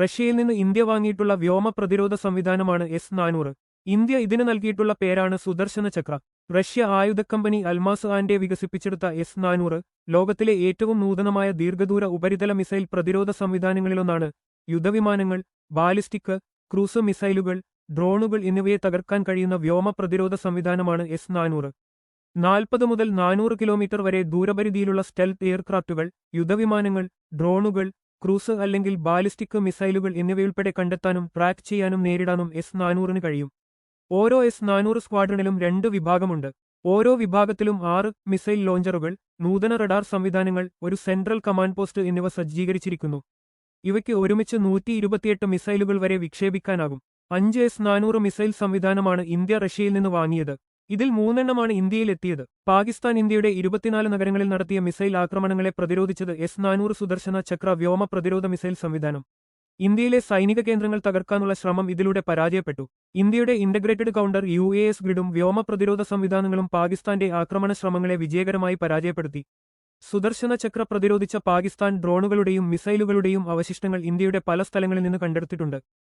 റഷ്യയിൽ നിന്ന് ഇന്ത്യ വാങ്ങിയിട്ടുള്ള വ്യോമ പ്രതിരോധ സംവിധാനമാണ് എസ് നാനൂറ്. ഇന്ത്യ ഇതിന് നൽകിയിട്ടുള്ള പേരാണ് സുദർശന ചക്ര. റഷ്യ ആയുധ കമ്പനി അൽമാസ് ആൻഡെ വികസിപ്പിച്ചെടുത്ത എസ് നാനൂറ് ലോകത്തിലെ ഏറ്റവും നൂതനമായ ദീർഘദൂര ഉപരിതല മിസൈൽ പ്രതിരോധ സംവിധാനങ്ങളിലൊന്നാണ്. യുദ്ധവിമാനങ്ങൾ ബാലിസ്റ്റിക് ക്രൂസ് മിസൈലുകൾ ഡ്രോണുകൾ എന്നിവയെ തകർക്കാൻ കഴിയുന്ന വ്യോമ പ്രതിരോധ സംവിധാനമാണ് എസ് നാനൂറ്. നാൽപ്പത് മുതൽ നാനൂറ് കിലോമീറ്റർ വരെ ദൂരപരിധിയിലുള്ള സ്റ്റെൽത്ത് എയർക്രാഫ്റ്റുകൾ യുദ്ധവിമാനങ്ങൾ ഡ്രോണുകൾ ക്രൂസ് അല്ലെങ്കിൽ ബാലിസ്റ്റിക് മിസൈലുകൾ എന്നിവയുൾപ്പെടെ കണ്ടെത്താനും ട്രാക്ക് ചെയ്യാനും നേരിടാനും എസ് നാനൂറിന് കഴിയും. ഓരോ എസ് നാനൂറ് സ്ക്വാഡ്രണിലും രണ്ട് വിഭാഗമുണ്ട്. ഓരോ വിഭാഗത്തിലും ആറ് മിസൈൽ ലോഞ്ചറുകൾ നൂതന റഡാർ സംവിധാനങ്ങൾ ഒരു സെൻട്രൽ കമാൻഡ് പോസ്റ്റ് എന്നിവ സജ്ജീകരിച്ചിരിക്കുന്നു. ഇവയ്ക്ക് ഒരുമിച്ച് നൂറ്റി ഇരുപത്തിയെട്ട് മിസൈലുകൾ വരെ വിക്ഷേപിക്കാനാകും. അഞ്ച് എസ് നാനൂറ് മിസൈൽ സംവിധാനമാണ് ഇന്ത്യ റഷ്യയിൽ നിന്ന് വാങ്ങിയത്. ഇതിൽ മൂന്നെണ്ണമാണ് ഇന്ത്യയിലെത്തിയത്. പാകിസ്ഥാൻ ഇന്ത്യയുടെ ഇരുപത്തിനാല് നഗരങ്ങളിൽ നടത്തിയ മിസൈൽ ആക്രമണങ്ങളെ പ്രതിരോധിച്ചത് എസ് നാനൂറ് സുദർശന ചക്ര വ്യോമ പ്രതിരോധ മിസൈൽ സംവിധാനം. ഇന്ത്യയിലെ സൈനിക കേന്ദ്രങ്ങൾ തകർക്കാനുള്ള ശ്രമം ഇതിലൂടെ പരാജയപ്പെട്ടു. ഇന്ത്യയുടെ integrated counter U A S ഗ്രിഡും വ്യോമ പ്രതിരോധ സംവിധാനങ്ങളും പാകിസ്ഥാന്റെ ആക്രമണ ശ്രമങ്ങളെ വിജയകരമായി പരാജയപ്പെടുത്തി. സുദർശന ചക്ര പ്രതിരോധിച്ച പാകിസ്ഥാൻ ഡ്രോണുകളുടെയും മിസൈലുകളുടെയും അവശിഷ്ടങ്ങൾ ഇന്ത്യയുടെ പല സ്ഥലങ്ങളിൽ നിന്ന് കണ്ടെടുത്തിട്ടുണ്ട്.